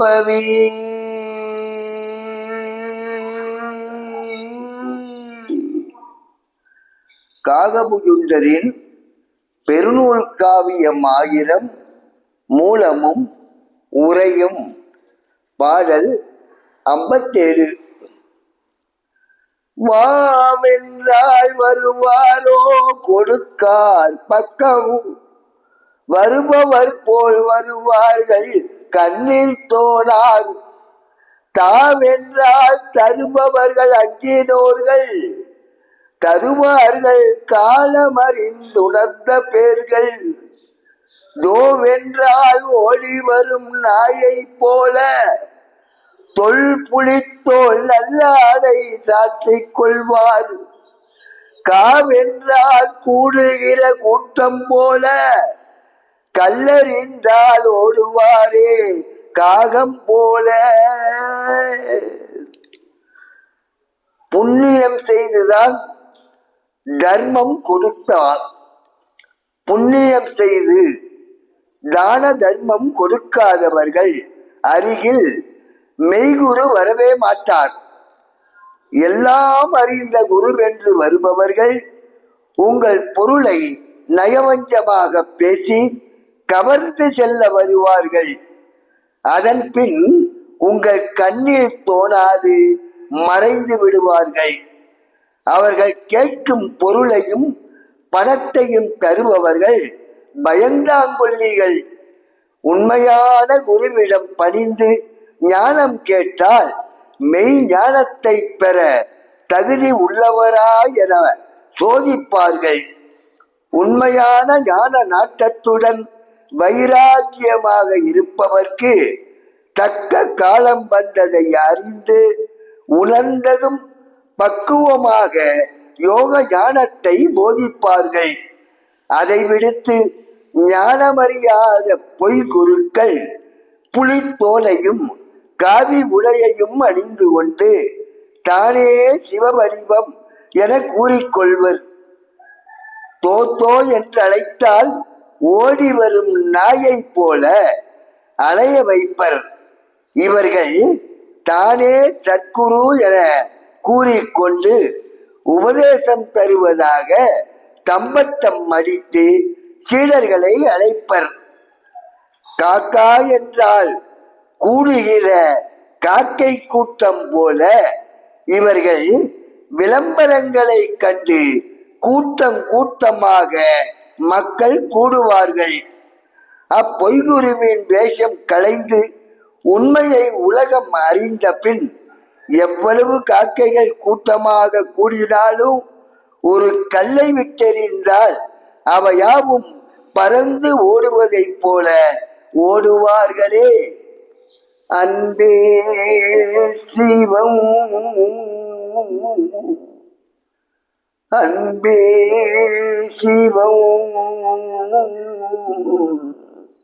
கற்பவி காகபுஜுண்டரின் பெருநூல் காவியம் ஆயிரம் மூலமும் உரையும் பாடல் ஐம்பத்தேழு. வாவென்றால் வருவாரோ கொடுக்கார் பக்கம். வருபவர் போல் வருவார்கள் கண்ணில் தோணார் தாவென்றால் தருபவர்கள் அஞ்சினோர்கள். தருவார்கள் காலமறிந்துணர்ந்த பேர்கள். தோவென்றால் ஓடி வரும் நாயை போல தொல் புளித்தோல் நல்லாடை சாற்றிக் கொள்வார். காவென்றால் கூடுகிற கூட்டம் போல கல்லறிந்தால் ஓடுவாரே காகம் போல. புண்ணியம் செய்துதான் தர்மம் கொடுத்தார். புண்ணியம் செய்து தான தர்மம் கொடுக்காதவர்கள் அருகில் மெய்குரு வரவே மாட்டார். எல்லாம் அறிந்த குருவென்று வருபவர்கள் உங்கள் பொருளை நயவஞ்சமாக பேசி கவர்ந்து செல்ல வருவார்கள். அதன் பின் உங்கள் கண்ணில் தோணாது மறைந்து விடுவார்கள். அவர்கள் கேட்கும் பொருளையும் பணத்தையும் தருபவர்கள் பயந்தாங்கொல்லிகள் உண்மையான குருவிடம் பணிந்து ஞானம் கேட்டால் மெய் ஞானத்தை பெற தகுதி உள்ளவரா என சோதிப்பார்கள். உண்மையான ஞான நாட்டத்துடன் வைராக்கியமாக இருப்பவர்க்கு தக்க காலம் வந்ததை அறிந்து உணர்ந்ததும் பக்குவமாக யோக ஞானத்தை போதிப்பார்கள். அதை விடுத்து ஞானமறியாத பொய் குருக்கள் புலித்தோலையும் காவி உடையையும் அணிந்து கொண்டு தானே சிவவடிவம் என கூறிக்கொள்வர். தோத்தோ என்று அழைத்தால் ஓடி வரும் நாயைப் போல அலைய வைப்பர். இவர்கள் தானே சத்குரு என கூறிக்கொண்டு உபதேசம் தருவதாக தம்பட்டம் அடித்து சீடர்களை அழைப்பர். காக்கா என்றால் கூடுகிற காக்கை கூட்டம் போல இவர்கள் விளம்பரங்களை கண்டு கூட்டம் கூட்டமாக மக்கள் கூடுவார்கள். அப்பொய்குருவின் வேஷம் களைந்து உண்மையை உலகம் அறிந்த பின் எவ்வளவு காக்கைகள் கூட்டமாக கூடினாலும் ஒரு கல்லை விட்டெறிந்தால் அவையாவும் பறந்து ஓடுவதைப் போல ஓடுவார்களே. அன்பே சிவம். அன்பே சிவம்.